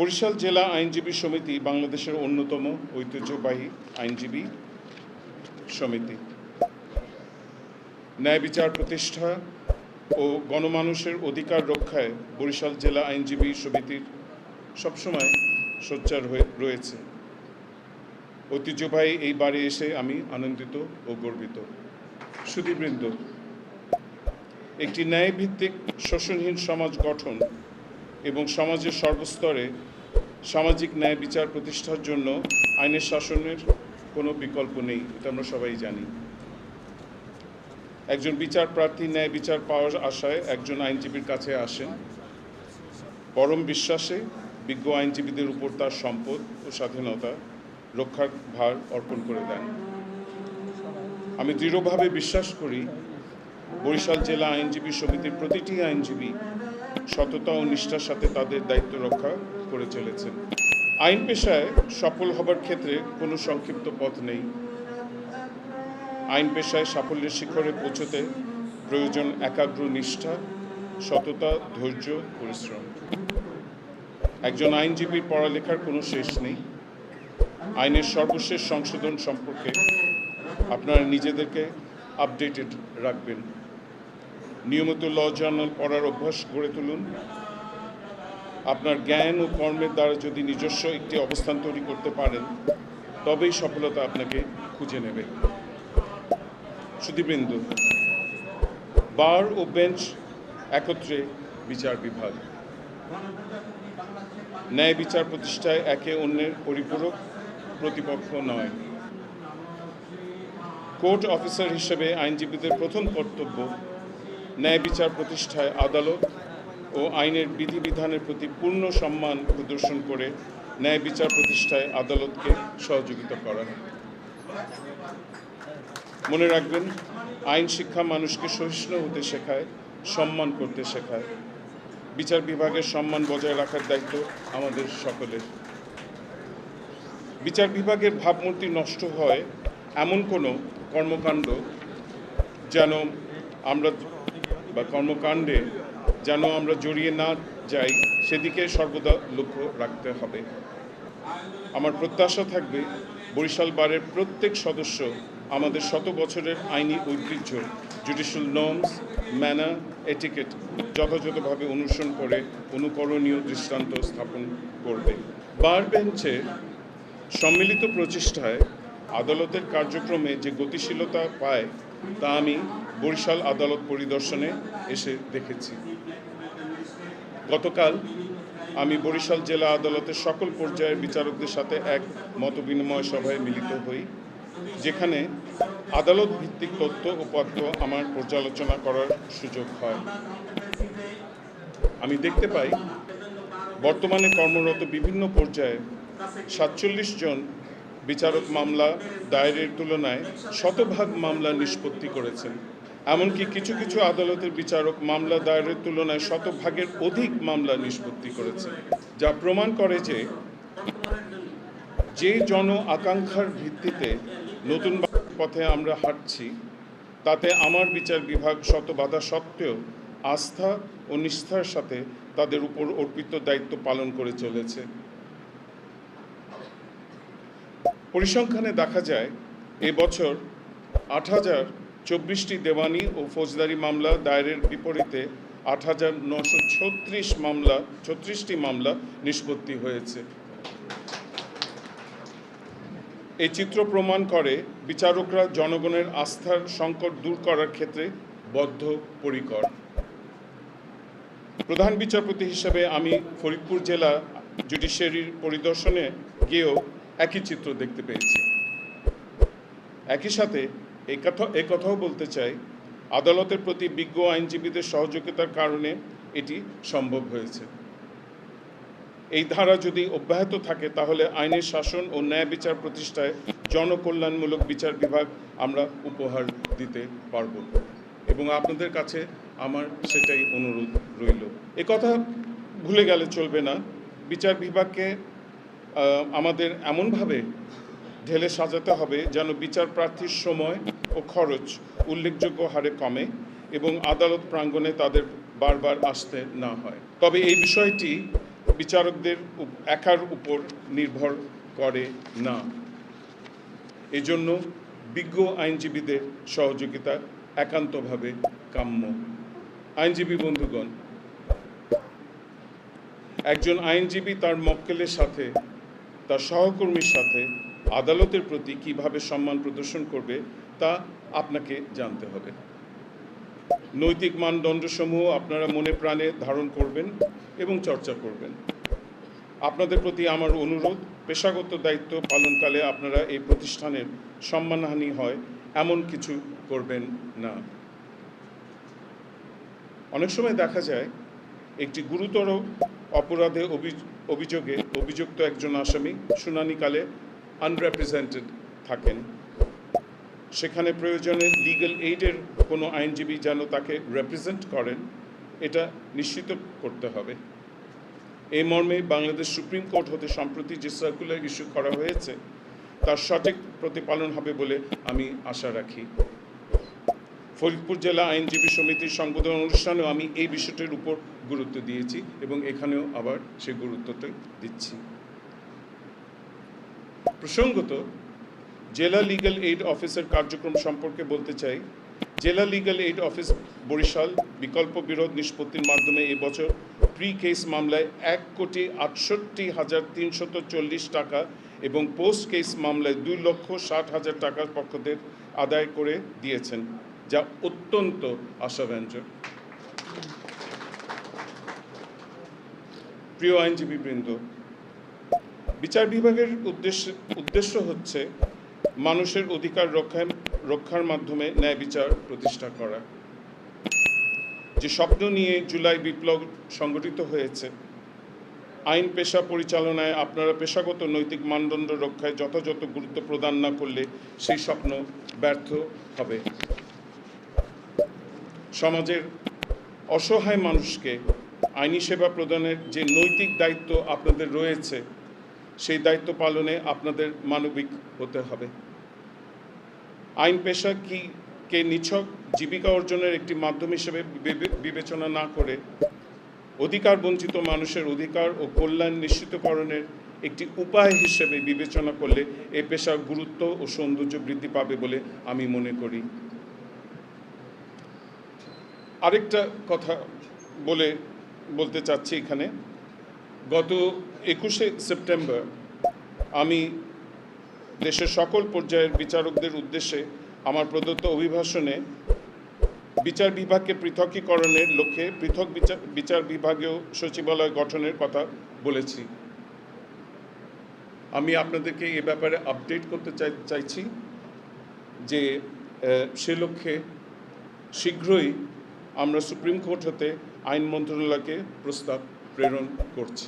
বরিশাল জেলা আইনজীবী সমিতি বাংলাদেশের অন্যতম ঐতিহ্যবাহী আইনজীবী সমিতি। ন্যায় বিচার প্রতিষ্ঠা ও গণমানুষের অধিকার রক্ষায় বরিশাল জেলা আইনজীবী সমিতির সবসময় সোচ্চার হয়ে রয়েছে। ঐতিহ্যবাহী এই বাড়ি এসে আমি আনন্দিত ও গর্বিত। সুদীবৃন্দ একটি ন্যায়ভিত্তিক শোষণহীন সমাজ গঠন এবং সমাজের সর্বস্তরে সামাজিক ন্যায় বিচার প্রতিষ্ঠার জন্য আইনের শাসনের কোনো বিকল্প নেই, এটা আমরা সবাই জানি। একজন বিচার প্রার্থী ন্যায় বিচার পাওয়ার আশায় একজন আইনজীবীর কাছে আসেন পরম বিশ্বাসে বিজ্ঞ আইনজীবীদের উপর তার সম্পদ ও স্বাধীনতা রক্ষার ভার অর্পণ করে দেন। আমি দৃঢ়ভাবে বিশ্বাস করি, বরিশাল জেলা আইনজীবী সমিতির প্রতিটি আইনজীবী সততা ও নিষ্ঠার সাথে তাদের দায়িত্ব রক্ষা করে চলেছেন আইন পেশায় সফল হবার ক্ষেত্রে কোনো সংক্ষিপ্ত পথ নেই। আইন পেশায় সাফল্যের শিখরে পৌঁছতে প্রয়োজন একাগ্র নিষ্ঠা, সততা, ধৈর্য, পরিশ্রম। একজন আইনজীবীর পড়ালেখার কোনো শেষ নেই। আইনের সর্বশেষ সংশোধন সম্পর্কে আপনারা নিজেদেরকে আপডেটেড রাখবেন। নিয়মিত ল জার্নাল পড়ার অভ্যাস গড়ে তুলুন। আপনার জ্ঞান ও কর্মের দ্বারা যদি নিজস্ব একটি অবস্থান তৈরি করতে পারেন, তবেই সফলতা আপনাকে খুঁজে নেবে। সুদীবৃন্দ বার ও বেঞ্চ একত্রে বিচার বিভাগ। ন্যায় বিচার প্রতিষ্ঠায় একে অন্যের পরিপূরক প্রতিপক্ষ নয়। কোর্ট অফিসার হিসেবে আইনজীবীদের প্রথম কর্তব্য ন্যায় বিচার প্রতিষ্ঠায় আদালত ও আইনের বিধিবিধানের প্রতি পূর্ণ সম্মান প্রদর্শন করে ন্যায় বিচার প্রতিষ্ঠায় আদালতকে সহযোগিতা করা। মনে রাখবেন, আইন শিক্ষা মানুষকে সহিষ্ণু হতে শেখায়, সম্মান করতে শেখায়। বিচার বিভাগের সম্মান বজায় রাখার দায়িত্ব আমাদের সকলের। বিচার বিভাগের ভাবমূর্তি নষ্ট হয় এমন কোনো কর্মকাণ্ড যেন আমরা বা কর্মকাণ্ডে যেন আমরা জড়িয়ে না যাই, সেদিকে সর্বদা লক্ষ্য রাখতে হবে। আমার প্রত্যাশা থাকবে, বরিশাল বারের প্রত্যেক সদস্য আমাদের শত বছরের আইনি ঐতিহ্য জুডিশিয়াল নর্মস ম্যানার এটিকেট যথাযথভাবে অনুসরণ করে অনুকরণীয় দৃষ্টান্ত স্থাপন করবে। বার বেঞ্চে সম্মিলিত প্রচেষ্টায় আদালতের কার্যক্রমে যে গতিশীলতা পায়, তা আমি বরিশাল আদালত পরিদর্শনে এসে দেখেছি। গতকাল আমি বরিশাল জেলা আদালতের সকল পর্যায়ের বিচারকদের সাথে এক মতবিনিময় সভায় মিলিত হই, যেখানে আদালত ভিত্তিক তথ্য ও পত্র আমার পর্যালোচনা করার সুযোগ হয়। আমি দেখতে পাই, বর্তমানে কর্মরত বিভিন্ন পর্যায়ে সাতচল্লিশ জন বিচারক মামলা দায়েরের তুলনায় শতভাগ মামলা নিষ্পত্তি করেছেন। এমনকি কিছু কিছু আদালতের বিচারক মামলা দায়েরের তুলনায় শতভাগের অধিক মামলা নিষ্পত্তি করেছেন, যা প্রমাণ করে যে যে জন আকাঙ্ক্ষার ভিত্তিতে নতুন পথে আমরা হাঁটছি, তাতে আমার বিচার বিভাগ শত বাধা সত্ত্বেও আস্থা ও নিষ্ঠার সাথে তাদের উপর অর্পিত দায়িত্ব পালন করে চলেছে। পরিসংখ্যানে দেখা যায়, এবছর আট হাজার চব্বিশটি দেওয়ানি ও ফৌজদারি মামলা দায়েরের বিপরীতে আট হাজার নশো ছত্রিশ মামলা, ছত্রিশটি মামলা নিষ্পত্তি হয়েছে। এই চিত্র প্রমাণ করে বিচারকরা জনগণের আস্থার সংকট দূর করার ক্ষেত্রে বদ্ধপরিকর। প্রধান বিচারপতি হিসেবে আমি ফরিদপুর জেলা জুডিশিয়ারির পরিদর্শনে গিয়েও একই চিত্র দেখতে পেয়েছি। একই সাথে এই কথা, এ কথাও বলতে চাই, আদালতের প্রতি বিজ্ঞ আইনজীবীদের সহযোগিতার কারণে এটি সম্ভব হয়েছে। এই ধারা যদি অব্যাহত থাকে, তাহলে আইনের শাসন ও ন্যায় বিচার প্রতিষ্ঠায় জনকল্যাণমূলক বিচার বিভাগ আমরা উপহার দিতে পারব। এবং আপনাদের কাছে আমার সেটাই অনুরোধ রইল। কথা ভুলে গেলে চলবে না। বিচার বিভাগকে আমাদের এমনভাবে ঢেলে সাজাতে হবে যেন বিচার প্রার্থীর সময় ও খরচ উল্লেখযোগ্য হারে কমে এবং আদালত প্রাঙ্গণে তাদের বারবার আসতে না হয়। তবে এই বিষয়টি বিচারকদের একার উপর নির্ভর করে না। এজন্য বিজ্ঞ আইনজীবীদের সহযোগিতা একান্তভাবে কাম্য। আইনজীবী বন্ধুগণ, একজন আইনজীবী তার মক্কেলের সাথে তার সহকর্মীর সাথে আদালতের প্রতি কীভাবে সম্মান প্রদর্শন করবে তা আপনাকে জানতে হবে। নৈতিক মানদণ্ডসমূহ আপনারা মনে প্রাণে ধারণ করবেন এবং চর্চা করবেন। আপনাদের প্রতি আমার অনুরোধ, পেশাগত দায়িত্ব পালনকালে আপনারা এই প্রতিষ্ঠানের সম্মানহানি হয় এমন কিছু করবেন না। অনেক সময় দেখা যায়, একটি গুরুতর অপরাধে অভি- অভিযোগে অভিযুক্ত একজন আসামি শুনানিকালে আনরেপ্রেজেন্টেড থাকেন। সেখানে প্রয়োজনে লিগ্যাল এইডের কোনো আইনজীবী যেন তাকে রেপ্রেজেন্ট করেন, এটা নিশ্চিত করতে হবে। এই মর্মে বাংলাদেশ সুপ্রিম কোর্ট হতে সম্প্রতি যে সার্কুলার ইস্যু করা হয়েছে, তার সঠিক প্রতিপালন হবে বলে আমি আশা রাখি। ফরিদপুর জেলা আইনজীবী সমিতির সংবোধন অনুষ্ঠানেও আমি এই বিষয়টির উপর গুরুত্ব দিয়েছি এবং এখানেও আবার সেই গুরুত্বটাই দিচ্ছি। প্রসঙ্গত, জেলা লিগ্যাল এইড অফিসের কার্যক্রম সম্পর্কে বলতে চাই। জেলা লিগ্যাল এইড অফিস বরিশাল বিকল্প বিরোধ নিষ্পত্তির মাধ্যমে এবছর প্রি কেস মামলায় এক কোটি আটষট্টি হাজার তিনশত চল্লিশ টাকা এবং পোস্ট কেস মামলায় দুই লক্ষ ষাট হাজার টাকার পক্ষদের আদায় করে দিয়েছেন। যা অত্যন্ত আশাব্যঞ্জক। প্রিয় আইনজীবীবৃন্দ, বিচার বিভাগের উদ্দেশ্য উদ্দেশ্য হচ্ছে মানুষের অধিকার রক্ষা রক্ষার মাধ্যমে ন্যায় বিচার প্রতিষ্ঠা করা। যে স্বপ্ন নিয়ে জুলাই বিপ্লব সংগঠিত হয়েছে, আইন পেশা পরিচালনায় আপনারা পেশাগত নৈতিক মানদণ্ড রক্ষায় যথাযথ গুরুত্ব প্রদান না করলে সেই স্বপ্ন ব্যর্থ হবে। সমাজের অসহায় মানুষকে আইনি সেবা প্রদানের যে নৈতিক দায়িত্ব আপনাদের রয়েছে, সেই দায়িত্ব পালনে আপনাদের মানবিক হতে হবে। আইন পেশা কি কে নিছক জীবিকা অর্জনের একটি মাধ্যম হিসেবে বিবেচনা না করে অধিকার বঞ্চিত মানুষের অধিকার ও কল্যাণ নিশ্চিতকরণের একটি উপায় হিসেবে বিবেচনা করলে এ পেশার গুরুত্ব ও সৌন্দর্য বৃদ্ধি পাবে বলে আমি মনে করি। আরেকটা কথা বলে বলতে চাচ্ছি এখানে। গত একুশে সেপ্টেম্বর আমি দেশের সকল পর্যায়ের বিচারকদের উদ্দেশ্যে আমার প্রদত্ত অভিভাষণে বিচার বিভাগকে পৃথকীকরণের লক্ষ্যে পৃথক বিচার বিচার বিভাগীয় সচিবালয় গঠনের কথা বলেছি। আমি আপনাদেরকে এ ব্যাপারে আপডেট করতে চাই, চাইছি যে সে লক্ষ্যে শীঘ্রই আমরা সুপ্রিম কোর্ট হতে আইন মন্ত্রণালয়কে প্রস্তাব প্রেরণ করছি।